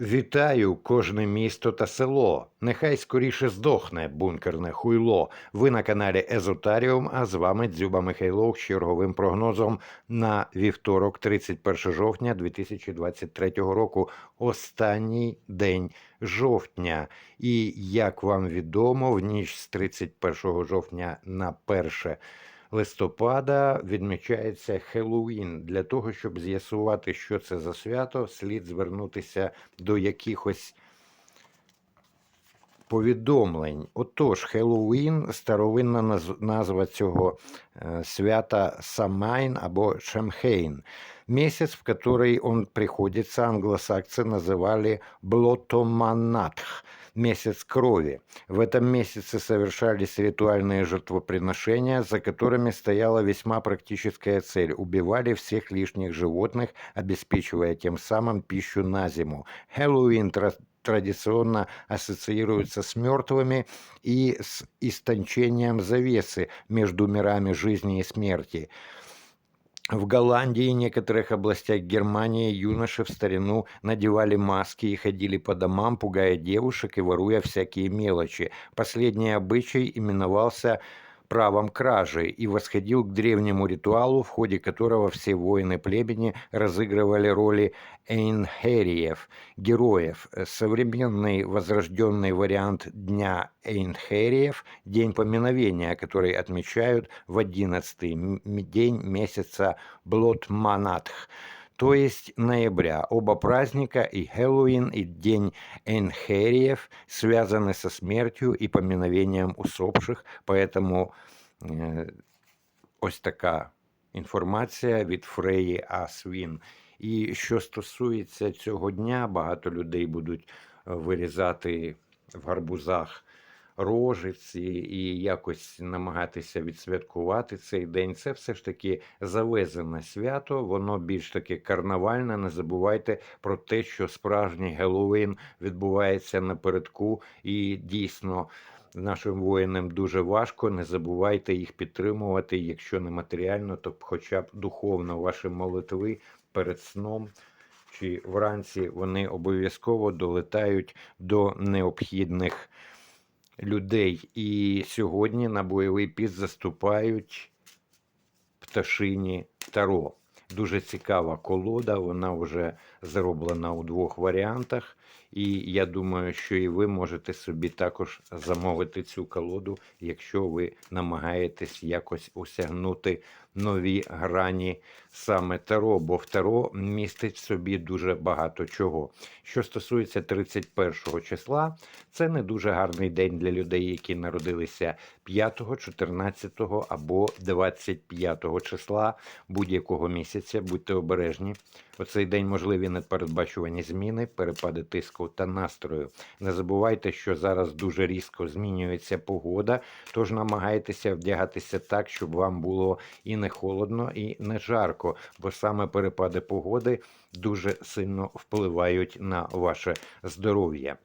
Вітаю кожне місто та село. Нехай скоріше здохне бункерне хуйло. Ви на каналі Езотаріум, а з вами Дзюба Михайлов з черговим прогнозом на вівторок, 31 жовтня 2023 року. Останній день жовтня. І як вам відомо, в ніч з 31 жовтня на 1 листопада відмічається Хеллоуін. Для того, щоб з'ясувати, що це за свято, слід звернутися до якихось повідомлень. Отож, Хеллоуін старовинна наз- назва цього е, свята Самайн або Шамхейн. Месяц, в который он приходится, англосаксы называли Блотоманатх, месяц крови. В этом месяце совершались ритуальные жертвоприношения, за которыми стояла весьма практическая цель. Убивали всех лишних животных, обеспечивая тем самым пищу на зиму. Хэллоуин тра- традиционно ассоциируется с мертвыми и с истончением завесы между мирами жизни и смерти. В Голландии и некоторых областях Германии юноши в старину надевали маски и ходили по домам, пугая девушек и воруя всякие мелочи. Последний обычай именовался правом кражи и восходил к древнему ритуалу, в ходе которого все воины племени разыгрывали роли эйнхериев, героев. Современный возрожденный вариант Дня эйнхериев – День поминовения, который отмечают в 11-й м- день месяца Блотманатх, то есть ноября. Оба праздника, и Хэллоуин, и День Энхериев, связаны со смертью и поминовением усопших, поэтому е, ось така інформація від Фреї Асвін. І що стосується цього дня, багато людей будуть е, вирізати в гарбузах рожиці і якось намагатися відсвяткувати цей день. Це все ж таки завезене свято, воно більш таки карнавальне. Не забувайте про те, що справжній Геловін відбувається напередку, і дійсно. Нашим воїнам дуже важко. Не забувайте їх підтримувати, якщо не матеріально, то хоча б духовно ваші молитви перед сном чи вранці вони обов'язково долетають до необхідних людей. І сьогодні на бойовий піст заступають пташині Таро. Дуже цікава колода, вона вже зроблена у двох варіантах. І я думаю, що і ви можете собі також замовити цю колоду, якщо ви намагаєтесь якось осягнути нові грані саме Таро, бо в Таро містить в собі дуже багато чого. Що стосується 31 числа, це не дуже гарний день для людей, які народилися 5, 14 або 25 числа будь-якого місяця. Будьте обережні. У цей день можливі непередбачувані зміни, перепади тиску та настрою. Не забувайте, що зараз дуже різко змінюється погода, тож намагайтеся вдягатися так, щоб вам було і не холодно, і не жарко, бо саме перепади погоди дуже сильно впливають на ваше здоров'я.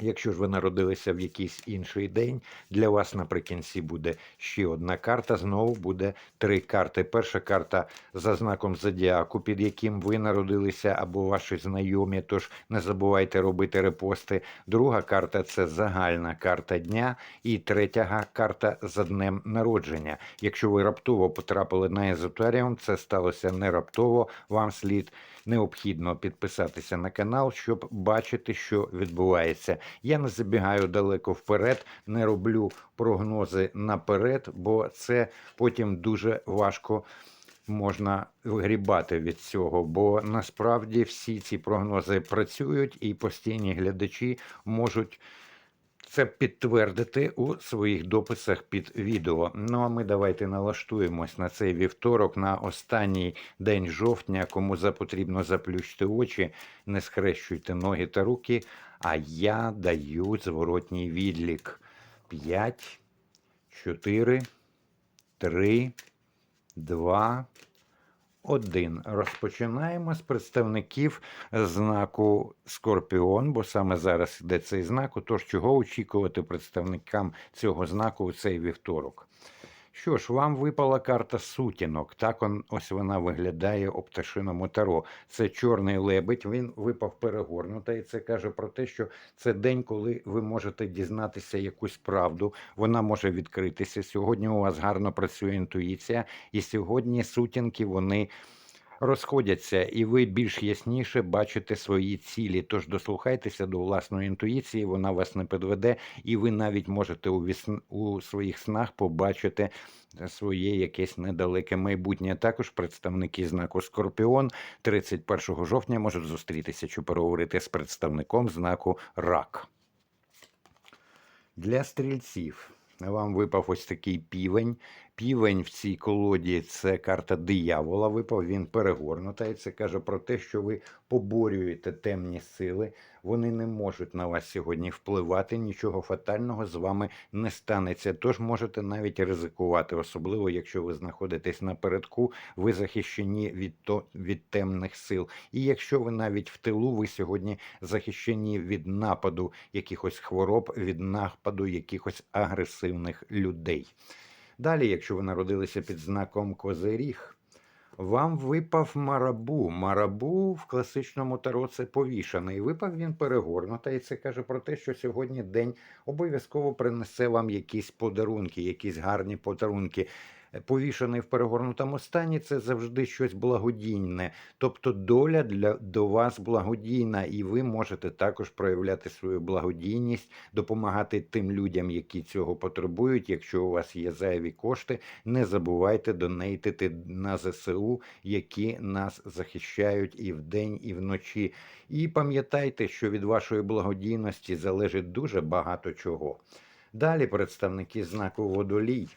Якщо ж ви народилися в якийсь інший день, для вас наприкінці буде ще одна карта. Знову буде три карти. Перша карта за знаком зодіаку, під яким ви народилися, або ваші знайомі. Тож не забувайте робити репости. Друга карта це загальна карта дня, і третя карта за днем народження. Якщо ви раптово потрапили на езотеріум, це сталося не раптово. Вам слід необхідно підписатися на канал, щоб бачити, що відбувається. Я не забігаю далеко вперед, не роблю прогнози наперед, бо це потім дуже важко. Можна вигрібати від цього, бо насправді всі ці прогнози працюють, і постійні глядачі можуть це підтвердити у своїх дописах під відео. Ну а ми давайте налаштуємось на цей вівторок, на останній день жовтня. Кому запотрібно заплющити очі, не схрещуйте ноги та руки. А я даю зворотній відлік: 5, 4, 3, 2, один. Розпочинаємо з представників знаку Скорпіон, бо саме зараз йде цей знак. Отож, чого очікувати представникам цього знаку у цей вівторок? Що ж, вам випала карта сутінок. Так он, ось вона виглядає у пташиному таро. Це чорний лебедь, він випав перегорнута, і це каже про те, що це день, коли ви можете дізнатися якусь правду. Вона може відкритися. Сьогодні у вас гарно працює інтуїція, і сьогодні сутінки вони розходяться, і ви більш ясніше бачите свої цілі. Тож дослухайтеся до власної інтуїції, вона вас не підведе, і ви навіть можете у, вісн... у своїх снах побачити своє якесь недалеке майбутнє. Також представники знаку Скорпіон 31 жовтня можуть зустрітися чи переговорити з представником знаку Рак. Для стрільців вам випав ось такий півень. Півень в цій колоді це карта диявола. Випав він перегорнута, це каже про те, що ви поборюєте темні сили. Вони не можуть на вас сьогодні впливати. Нічого фатального з вами не станеться. Тож можете навіть ризикувати, особливо якщо ви знаходитесь напередку, ви захищені від то від темних сил. І якщо ви навіть в тилу, ви сьогодні захищені від нападу якихось хвороб, від нападу якихось агресивних людей. Далі, якщо ви народилися під знаком Козиріг, вам випав марабу. Марабу в класичному таро це повішаний. Випав він перегорнута, і це каже про те, що сьогодні день обов'язково принесе вам якісь подарунки, якісь гарні подарунки. Повішаний в перегорнутому стані це завжди щось благодійне. Тобто доля для до вас благодійна, і ви можете також проявляти свою благодійність, допомагати тим людям, які цього потребують. Якщо у вас є зайві кошти, не забувайте донейтити на ЗСУ, які нас захищають і вдень, і вночі. І пам'ятайте, що від вашої благодійності залежить дуже багато чого. Далі представники знаку водолій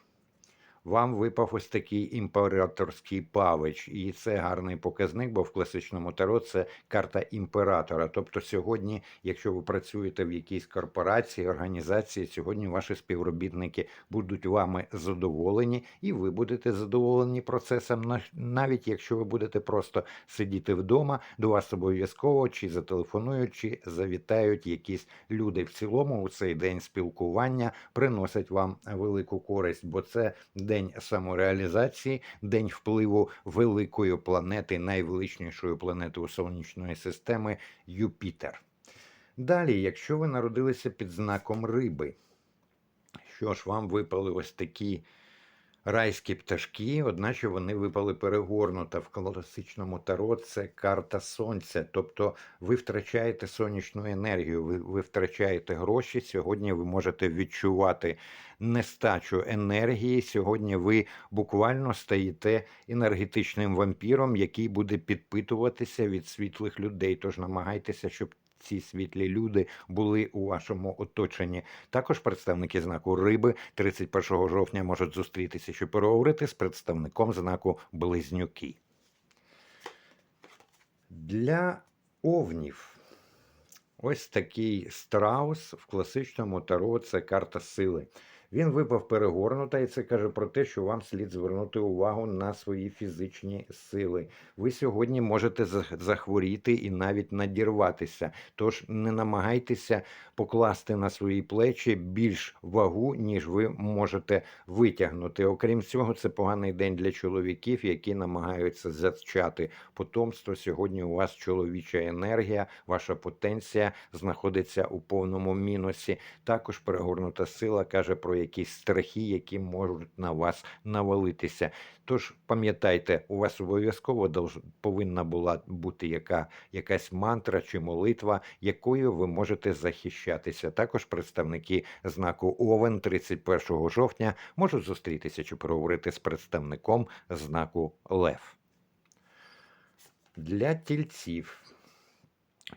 вам випав ось такий імператорський павич, і це гарний показник, бо в класичному таро це карта імператора. Тобто, сьогодні, якщо ви працюєте в якійсь корпорації, організації, сьогодні ваші співробітники будуть вами задоволені, і ви будете задоволені процесом, навіть якщо ви будете просто сидіти вдома, до вас обов'язково чи зателефонують, чи завітають якісь люди. В цілому у цей день спілкування приносять вам велику користь, бо це день день самореалізації, день впливу великої планети, найвеличнішої планети у сонячної системи Юпітер. Далі, якщо ви народилися під знаком риби, що ж вам випали ось такі райські пташки, одначе вони випали перегорнута. В класичному таро це карта сонця. Тобто ви втрачаєте сонячну енергію, ви, ви втрачаєте гроші. Сьогодні ви можете відчувати нестачу енергії. Сьогодні ви буквально стаєте енергетичним вампіром, який буде підпитуватися від світлих людей. Тож намагайтеся, щоб ці світлі люди були у вашому оточенні. Також представники знаку риби 31 жовтня можуть зустрітися, щоб переговорити з представником знаку Близнюки. Для овнів ось такий страус в класичному таро це карта сили. Він випав перегорнута, і це каже про те, що вам слід звернути увагу на свої фізичні сили. Ви сьогодні можете захворіти і навіть надірватися. Тож не намагайтеся покласти на свої плечі більш вагу, ніж ви можете витягнути. Окрім цього, це поганий день для чоловіків, які намагаються зачати потомство. Сьогодні у вас чоловіча енергія, ваша потенція знаходиться у повному мінусі. Також перегорнута сила каже про якісь страхи, які можуть на вас навалитися. Тож пам'ятайте, у вас обов'язково повинна була бути яка, якась мантра чи молитва, якою ви можете захищатися. Також представники знаку Овен 31 жовтня можуть зустрітися чи переговорити з представником знаку Лев. Для тільців.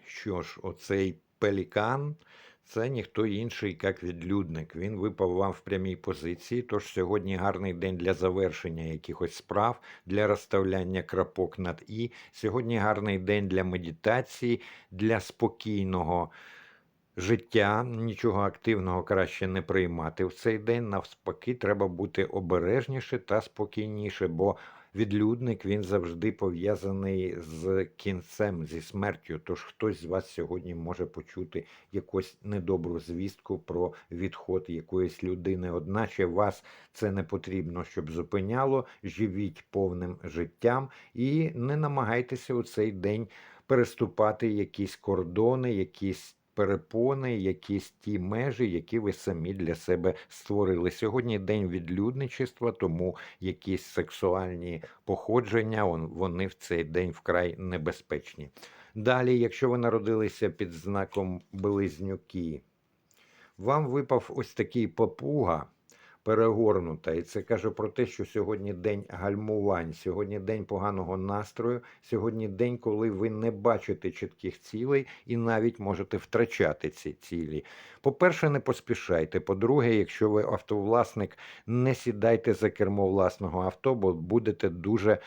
Що ж, оцей пелікан це ніхто інший, як відлюдник. Він випав вам в прямій позиції. Тож сьогодні гарний день для завершення якихось справ, для розставляння крапок над і. Сьогодні гарний день для медитації, для спокійного. Життя нічого активного краще не приймати в цей день. Навспаки, треба бути обережніше та спокійніше, бо відлюдник він завжди пов'язаний з кінцем, зі смертю. Тож хтось з вас сьогодні може почути якусь недобру звістку про відход якоїсь людини. Одначе вас це не потрібно, щоб зупиняло. Живіть повним життям і не намагайтеся у цей день переступати якісь кордони, якісь перепони, якісь ті межі, які ви самі для себе створили. Сьогодні день відлюдничества, тому якісь сексуальні походження вони в цей день вкрай небезпечні. Далі, якщо ви народилися під знаком Близнюки, вам випав ось такий папуга перегорнута, і це каже про те, що сьогодні день гальмувань, сьогодні день поганого настрою, сьогодні день, коли ви не бачите чітких цілей і навіть можете втрачати ці цілі. По-перше, не поспішайте. По-друге, якщо ви автовласник, не сідайте за кермо власного авто, бо будете дуже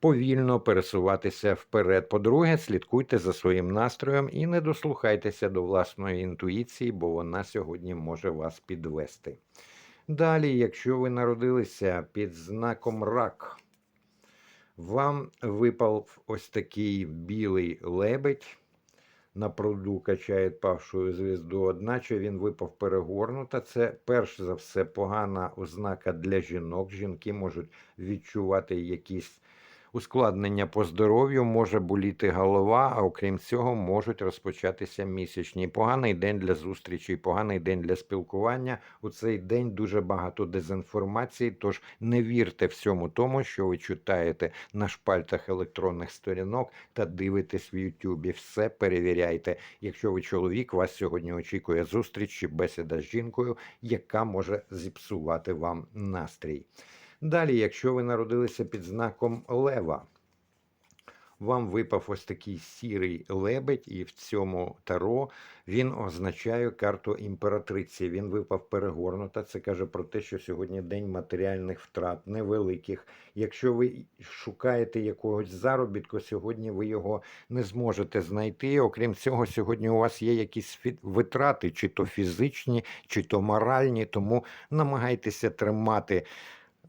повільно пересуватися вперед. По-друге, слідкуйте за своїм настроєм і не дослухайтеся до власної інтуїції, бо вона сьогодні може вас підвести. Далі, якщо ви народилися під знаком рак, вам випав ось такий білий лебедь. На пруду качає павшою звізду, одначе він випав перегорнута. Це перш за все погана ознака для жінок. Жінки можуть відчувати якісь ускладнення по здоров'ю, може боліти голова, а окрім цього, можуть розпочатися місячні. Поганий день для зустрічей, поганий день для спілкування. У цей день дуже багато дезінформації, тож не вірте всьому тому, що ви читаєте на шпальтах електронних сторінок та дивитесь в Ютубі. Все перевіряйте. Якщо ви чоловік, вас сьогодні очікує зустріч чи бесіда з жінкою, яка може зіпсувати вам настрій. Далі, якщо ви народилися під знаком лева, вам випав ось такий сірий лебедь, і в цьому таро він означає карту імператриці. Він випав перегорнута. Це каже про те, що сьогодні день матеріальних втрат, невеликих. Якщо ви шукаєте якогось заробітку, сьогодні ви його не зможете знайти. Окрім цього, сьогодні у вас є якісь витрати, чи то фізичні, чи то моральні, тому намагайтеся тримати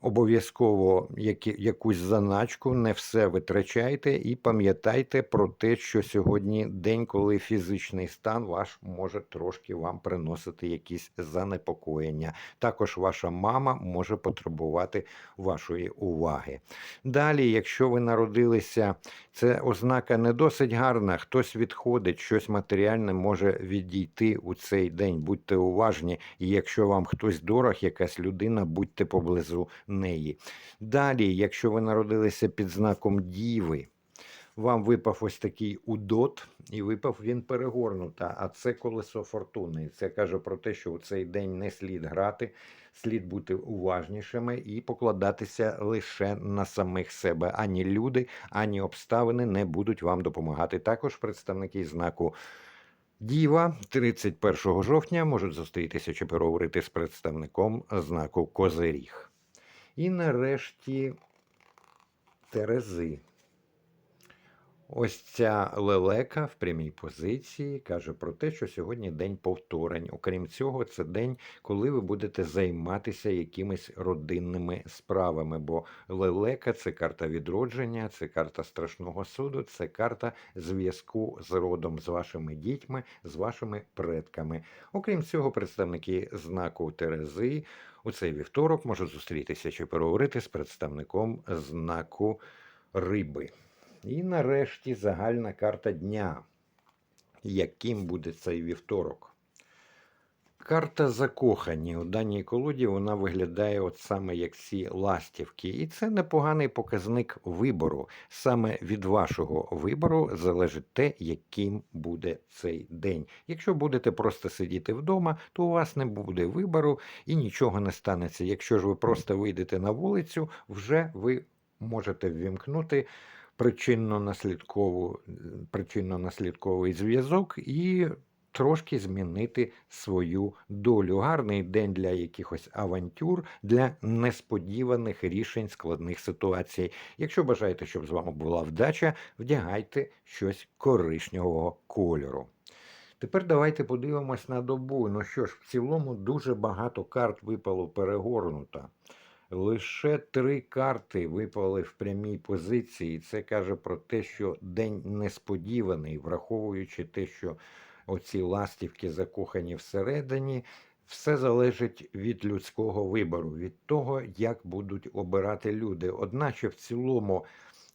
обов'язково які, якусь заначку, не все витрачайте і пам'ятайте про те, що сьогодні день, коли фізичний стан ваш може трошки вам приносити якісь занепокоєння. Також ваша мама може потребувати вашої уваги. Далі, якщо ви народилися, це ознака не досить гарна, хтось відходить, щось матеріальне може відійти у цей день. Будьте уважні, і якщо вам хтось дорог, якась людина, будьте поблизу неї. Далі, якщо ви народилися під знаком Діви, вам випав ось такий удот, і випав він перегорнута, а це колесо фортуни. Це каже про те, що у цей день не слід грати, слід бути уважнішими і покладатися лише на самих себе. Ані люди, ані обставини не будуть вам допомагати. Також представники знаку. Діва 31 жовтня можуть зустрітися чи переговорити з представником знаку Козиріг. І нарешті Терези. Ось ця лелека в прямій позиції каже про те, що сьогодні день повторень. Окрім цього, це день, коли ви будете займатися якимись родинними справами. Бо лелека це карта відродження, це карта страшного суду, це карта зв'язку з родом, з вашими дітьми, з вашими предками. Окрім цього, представники знаку Терези у цей вівторок можуть зустрітися чи переговорити з представником знаку риби. І нарешті загальна карта дня. Яким буде цей вівторок? Карта закохані. У даній колоді вона виглядає от саме як ці ластівки. І це непоганий показник вибору. Саме від вашого вибору залежить те, яким буде цей день. Якщо будете просто сидіти вдома, то у вас не буде вибору і нічого не станеться. Якщо ж ви просто вийдете на вулицю, вже ви можете ввімкнути причинно-наслідковий зв'язок і трошки змінити свою долю. Гарний день для якихось авантюр, для несподіваних рішень складних ситуацій. Якщо бажаєте, щоб з вами була вдача, вдягайте щось коричневого кольору. Тепер давайте подивимось на добу. Ну що ж, в цілому дуже багато карт випало перегорнута. Лише три карти випали в прямій позиції. Це каже про те, що день несподіваний, враховуючи те, що оці ластівки закохані всередині. Все залежить від людського вибору, від того, як будуть обирати люди. Одначе, в цілому,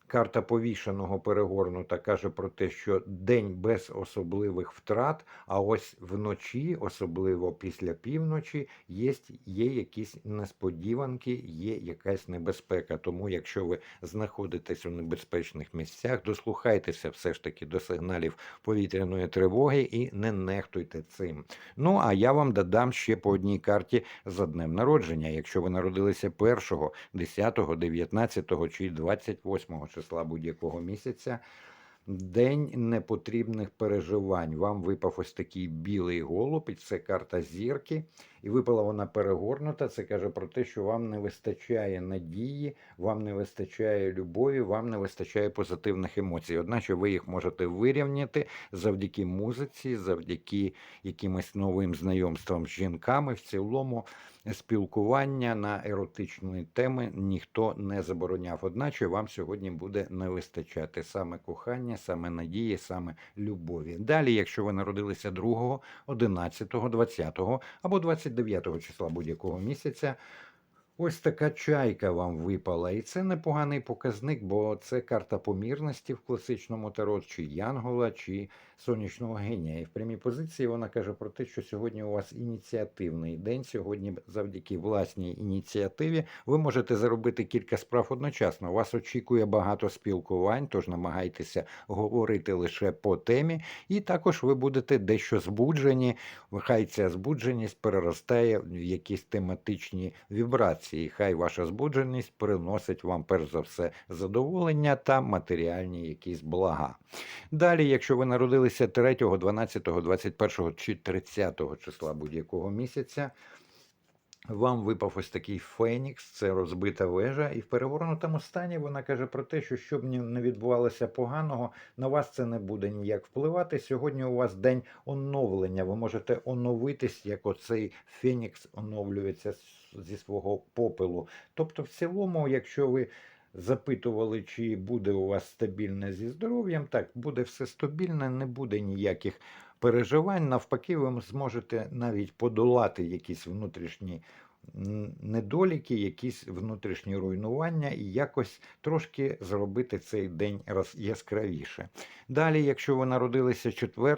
карта повішеного перегорнута каже про те, що день без особливих втрат, а ось вночі, особливо після півночі, є, є якісь несподіванки, є якась небезпека. Тому, якщо ви знаходитесь у небезпечних місцях, дослухайтеся все ж таки до сигналів повітряної тривоги і не нехтуйте цим. Ну а я вам додам ще по одній карті за днем народження. Якщо ви народилися 1, 10, 19 чи 28 числа будь-якого місяця. День непотрібних переживань. Вам випав ось такий білий голуб, і це карта зірки. І випала вона перегорнута. Це каже про те, що вам не вистачає надії, вам не вистачає любові, вам не вистачає позитивних емоцій. Одначе ви їх можете вирівняти завдяки музиці, завдяки якимось новим знайомствам з жінками. В цілому спілкування на еротичні теми ніхто не забороняв. Одначе вам сьогодні буде не вистачати саме кохання, саме надії, саме любові. Далі, якщо ви народилися 2, 11, 20 або 29 числа будь-якого місяця. Ось така чайка вам випала, і це непоганий показник, бо це карта помірності в класичному таро, чи Янгола, чи сонячного генія. І в прямій позиції вона каже про те, що сьогодні у вас ініціативний день. Сьогодні, завдяки власній ініціативі, ви можете заробити кілька справ одночасно. Вас очікує багато спілкувань, тож намагайтеся говорити лише по темі, і також ви будете дещо збуджені. Хай ця збудженість переростає в якісь тематичні вібрації. Хай ваша збудженість приносить вам перш за все задоволення та матеріальні якісь блага. Далі, якщо ви народилися 3, 12, 21 чи 30 числа будь-якого місяця, вам випав ось такий фенікс, це розбита вежа, і в перегорнутому стані вона каже про те, що щоб не відбувалося поганого, на вас це не буде ніяк впливати. Сьогодні у вас день оновлення. Ви можете оновитись, як оцей фенікс оновлюється зі свого попелу. Тобто, в цілому, якщо ви запитували, чи буде у вас стабільне зі здоров'ям, так буде все стабільне, не буде ніяких переживань. Навпаки, ви зможете навіть подолати якісь внутрішні недоліки, якісь внутрішні руйнування і якось трошки зробити цей день яскравіше. Далі, якщо ви народилися 4,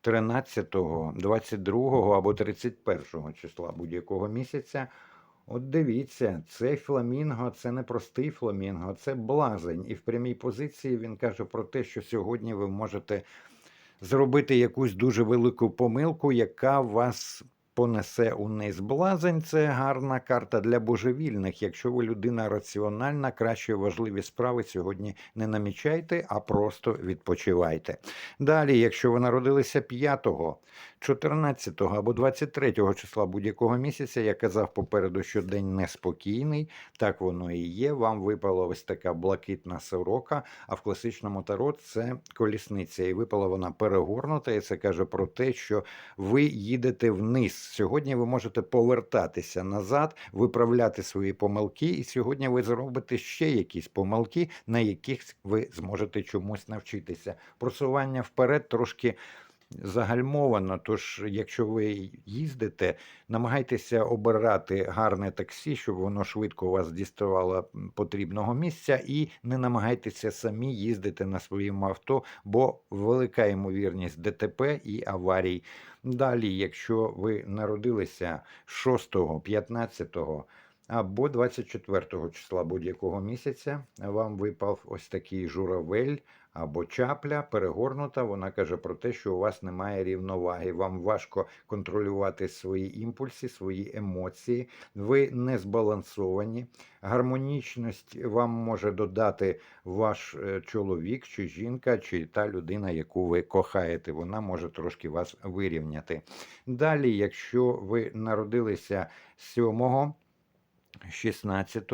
13, 22 або 31 числа будь-якого місяця. От дивіться, цей фламінго це не простий фламінго, це блазень. І в прямій позиції він каже про те, що сьогодні ви можете зробити якусь дуже велику помилку, яка вас понесе униз. Блазень це гарна карта для божевільних. Якщо ви людина раціональна, краще важливі справи сьогодні не намічайте, а просто відпочивайте. Далі, якщо ви народилися 5, 14 або 23 числа будь-якого місяця, я казав попереду, що день неспокійний, так воно і є. Вам випала ось така блакитна сорока, а в класичному таро це колісниця. І випала вона перегорнута, і це каже про те, що ви їдете вниз. Сьогодні ви можете повертатися назад, виправляти свої помилки, і сьогодні ви зробите ще якісь помилки, на яких ви зможете чомусь навчитися. Просування вперед трошки загальмовано. Тож, якщо ви їздите, намагайтеся обирати гарне таксі, щоб воно швидко вас діставало потрібного місця, і не намагайтеся самі їздити на своєму авто, бо велика ймовірність ДТП і аварій. Далі, якщо ви народилися 6, 15 або 24 числа будь-якого місяця, вам випав ось такий журавель або чапля перегорнута. Вона каже про те, що у вас немає рівноваги. Вам важко контролювати свої імпульси, свої емоції. Ви не збалансовані. Гармонічність вам може додати ваш е, чоловік чи жінка, чи та людина, яку ви кохаєте. Вона може трошки вас вирівняти. Далі, якщо ви народилися 7, 16,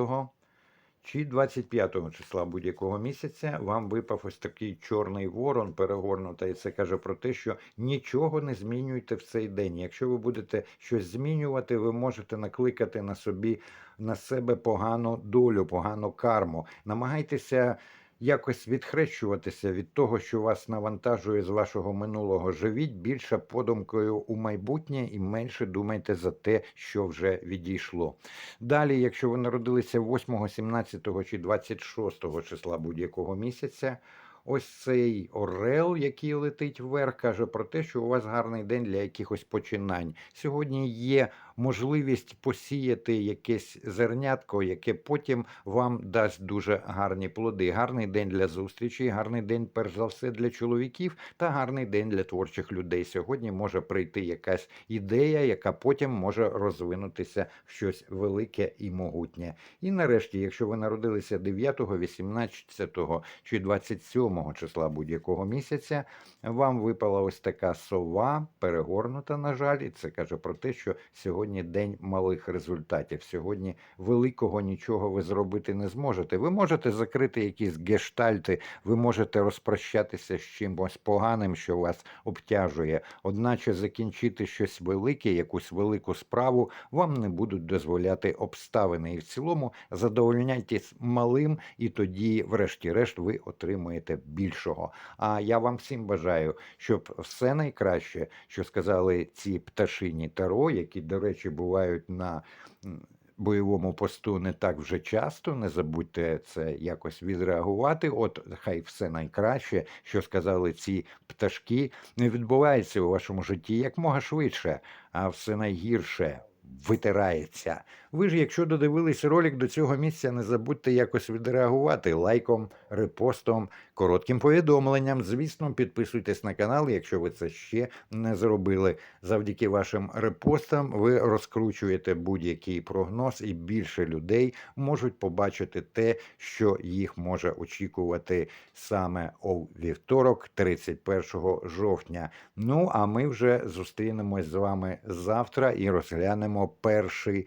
чи 25 числа будь-якого місяця вам випав ось такий чорний ворон перегорнутий. це каже про те, що нічого не змінюйте в цей день. Якщо ви будете щось змінювати, ви можете накликати на собі на себе погану долю, погану карму. Намагайтеся якось відхрещуватися від того, що вас навантажує з вашого минулого. Живіть більше подумкою у майбутнє і менше думайте за те, що вже відійшло. Далі, якщо ви народилися 8, 17 чи 26 числа будь-якого місяця. Ось цей орел, який летить вверх, каже про те, що у вас гарний день для якихось починань. Сьогодні є можливість посіяти якесь зернятко, яке потім вам дасть дуже гарні плоди. Гарний день для зустрічі, гарний день, перш за все, для чоловіків, та гарний день для творчих людей. Сьогодні може прийти якась ідея, яка потім може розвинутися в щось велике і могутнє. І нарешті, якщо ви народилися 9, 18 чи 27 числа будь-якого місяця, вам випала ось така сова, перегорнута, на жаль, і це каже про те, що сьогодні день малих результатів. Сьогодні великого нічого ви зробити не зможете. Ви можете закрити якісь гештальти, ви можете розпрощатися з чимось поганим, що вас обтяжує. Одначе закінчити щось велике, якусь велику справу вам не будуть дозволяти обставини. І в цілому задовольняйтесь малим, і тоді, врешті-решт, ви отримуєте більшого. А я вам всім бажаю, щоб все найкраще, що сказали ці пташині таро, які, до речі, бувають на бойовому посту не так вже часто. Не забудьте це якось відреагувати. От хай все найкраще, що сказали ці пташки, не відбувається у вашому житті якмога швидше, а все найгірше. Витирається. Ви ж, якщо додивились ролик до цього місця, не забудьте якось відреагувати лайком, репостом, коротким повідомленням. Звісно, підписуйтесь на канал, якщо ви це ще не зробили. Завдяки вашим репостам ви розкручуєте будь-який прогноз, і більше людей можуть побачити те, що їх може очікувати саме у вівторок, 31 жовтня. Ну а ми вже зустрінемось з вами завтра і розглянемо перший